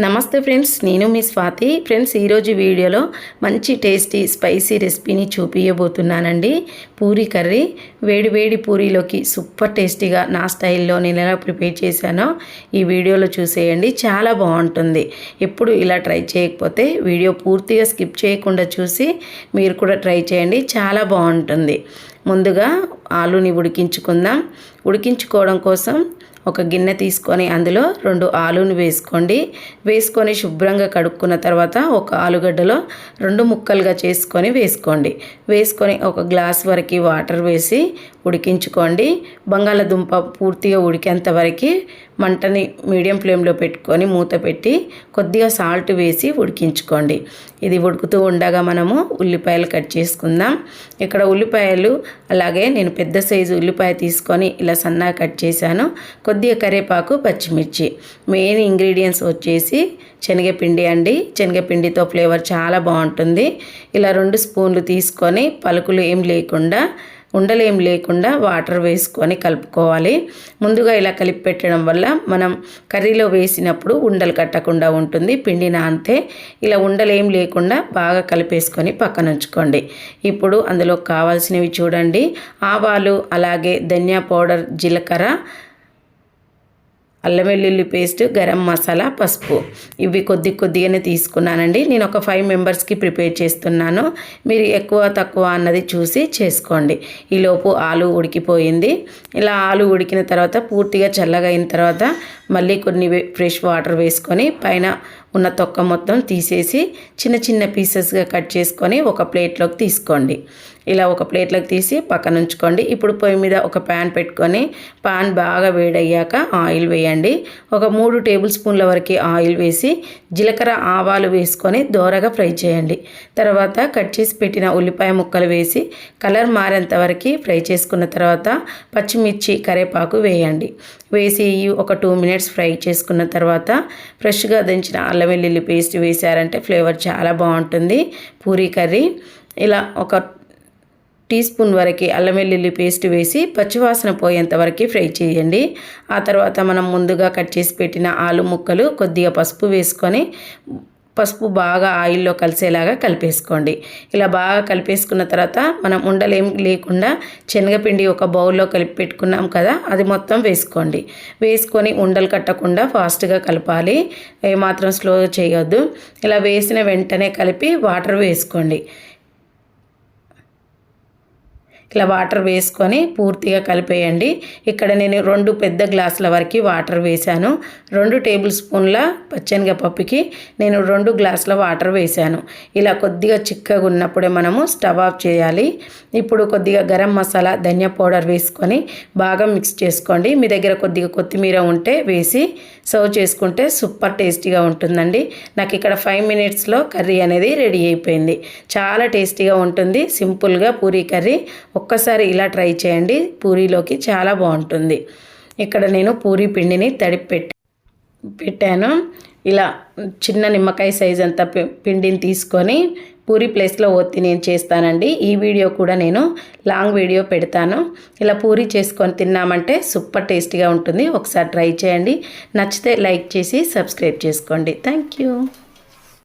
నమస్తే ఫ్రెండ్స్ నేను మీ స్వాతి. ఫ్రెండ్స్ ఈరోజు వీడియోలో మంచి టేస్టీ స్పైసీ రెసిపీని చూపించబోతున్నానండి పూరీ కర్రీ వేడివేడి పూరీలోకి సూపర్ టేస్టీగా నా స్టైల్లో నేను ఎలా ప్రిపేర్ చేశానో ఈ వీడియోలో చూసేయండి. చాలా బాగుంటుంది. ఎప్పుడు ఇలా ట్రై చేయకపోతే వీడియో పూర్తిగా స్కిప్ చేయకుండా చూసి మీరు కూడా ట్రై చేయండి. చాలా బాగుంటుంది. ముందుగా ఆలుని ఉడికించుకుందాం. ఉడికించుకోవడం కోసం ఒక గిన్నె తీసుకొని అందులో రెండు ఆలుని వేసుకోండి. వేసుకొని శుభ్రంగా కడుక్కున్న తర్వాత ఒక ఆలుగడ్డలో రెండు ముక్కలుగా చేసుకొని వేసుకోండి. వేసుకొని ఒక గ్లాస్ వరకు వాటర్ వేసి ఉడికించుకోండి. బంగాళదుంప పూర్తిగా ఉడికేంత వరకు మంటని మీడియం ఫ్లేమ్లో పెట్టుకొని మూత పెట్టి కొద్దిగా సాల్ట్ వేసి ఉడికించుకోండి. ఇది ఉడుకుతూ ఉండగా మనము ఉల్లిపాయలు కట్ చేసుకుందాం. ఇక్కడ ఉల్లిపాయలు అలాగే నేను పెద్ద సైజు ఉల్లిపాయ తీసుకొని ఇలా సన్నా కట్ చేశాను. కొద్దిగా కరివేపాకు పచ్చిమిర్చి. మెయిన్ ఇంగ్రీడియంట్స్ వచ్చేసి శనగపిండి అండి. శనగపిండితో ఫ్లేవర్ చాలా బాగుంటుంది. ఇలా రెండు స్పూన్లు తీసుకొని పలుకులు ఏం లేకుండా ఉండలేం లేకుండా వాటర్ వేసుకొని కలుపుకోవాలి. ముందుగా ఇలా కలిపి పెట్టడం వల్ల మనం కర్రీలో వేసినప్పుడు ఉండలు కట్టకుండా ఉంటుంది. పిండి అంతే. ఇలా ఉండలేం లేకుండా బాగా కలిపేసుకొని పక్కన ఉంచుకోండి. ఇప్పుడు అందులో కావాల్సినవి చూడండి. ఆవాలు అలాగే ధనియా పౌడర్ జీలకర్ర అల్లం వెల్లుల్లి పేస్ట్ గరం మసాలా పసుపు. ఇవి కొద్ది కొద్దిగానే తీసుకున్నానండి. నేను ఒక ఫైవ్ మెంబర్స్కి ప్రిపేర్ చేస్తున్నాను. మీరు ఎక్కువ తక్కువ అన్నది చూసి చేసుకోండి. ఈలోపు ఆలు ఉడికిపోయింది. ఇలా ఆలు ఉడికిన తర్వాత పూర్తిగా చల్లగా అయిన తర్వాత మళ్ళీ కొన్ని ఫ్రెష్ వాటర్ వేసుకొని పైన ఉన్న తొక్క మొత్తం తీసేసి చిన్న చిన్న పీసెస్గా కట్ చేసుకొని ఒక ప్లేట్లోకి తీసుకోండి. ఇలా ఒక ప్లేట్లోకి తీసి పక్కన ఉంచుకోండి. ఇప్పుడు పొయ్యి మీద ఒక ప్యాన్ పెట్టుకొని పాన్ బాగా వేడయ్యాక ఆయిల్ వేయండి. ఒక మూడు టేబుల్ స్పూన్ల వరకు ఆయిల్ వేసి జీలకర్ర ఆవాలు వేసుకొని దోరగా ఫ్రై చేయండి. తర్వాత కట్ చేసి పెట్టిన ఉల్లిపాయ ముక్కలు వేసి కలర్ మారేంత వరకు ఫ్రై చేసుకున్న తర్వాత పచ్చిమిర్చి కరేపాకు వేయండి. వేసి ఒక టూ మినిట్స్ ఫ్రై చేసుకున్న తర్వాత ఫ్రెష్గా దంచిన అల్లం వెల్లుల్లి పేస్ట్ వేసారంటే ఫ్లేవర్ చాలా బాగుంటుంది. పూరీ కర్రీ. ఇలా ఒక టీ స్పూన్ వరకు అల్లం వెల్లుల్లి పేస్ట్ వేసి పచ్చివాసన పోయేంత వరకు ఫ్రై చేయండి. ఆ తర్వాత మనం ముందుగా కట్ చేసి పెట్టిన ఆలు ముక్కలు కొద్దిగా పసుపు వేసుకొని పసుపు బాగా ఆయిల్లో కలిసేలాగా కలిపేసుకోండి. ఇలా బాగా కలిపేసుకున్న తర్వాత మనం ఉండలేం లేకుండా శనగపిండి ఒక బౌల్లో కలిపి పెట్టుకున్నాం కదా అది మొత్తం వేసుకోండి. వేసుకొని ఉండలు కట్టకుండా ఫాస్ట్గా కలపాలి. ఏమాత్రం స్లో చేయొద్దు. ఇలా వేసిన వెంటనే కలిపి వాటర్ వేసుకోండి. ఇలా వాటర్ వేసుకొని పూర్తిగా కలిపేయండి. ఇక్కడ నేను రెండు పెద్ద గ్లాసుల వరకు వాటర్ వేశాను. రెండు టేబుల్ స్పూన్ల పచ్చనిగపప్పుకి నేను రెండు గ్లాసుల వాటర్ వేశాను. ఇలా కొద్దిగా చిక్కగా ఉన్నప్పుడే మనము స్టవ్ ఆఫ్ చేయాలి. ఇప్పుడు కొద్దిగా గరం మసాలా ధనియా పౌడర్ వేసుకొని బాగా మిక్స్ చేసుకోండి. మీ దగ్గర కొద్దిగా కొత్తిమీర ఉంటే వేసి సర్వ్ చేసుకుంటే సూపర్ టేస్టీగా ఉంటుందండి. నాకు ఇక్కడ ఫైవ్ మినిట్స్లో కర్రీ అనేది రెడీ అయిపోయింది. చాలా టేస్టీగా ఉంటుంది. సింపుల్గా పూరీ కర్రీ. ఒక్కసారి ఇలా ట్రై చేయండి. పూరీలోకి చాలా బాగుంటుంది. ఇక్కడ నేను పూరీ పిండిని తడిపి పెట్టి పెట్టాను. ఇలా చిన్న నిమ్మకాయ సైజ్ అంత పిండిని తీసుకొని పూరి ప్లేస్లో ఒత్తి నేను చేస్తానండి. ఈ వీడియో కూడా నేను లాంగ్ వీడియో పెడతాను. ఇలా పూరి చేసుకొని తిన్నామంటే సూపర్ టేస్టీగా ఉంటుంది. ఒకసారి ట్రై చేయండి. నచ్చితే లైక్ చేసి సబ్స్క్రైబ్ చేసుకోండి. Thank you.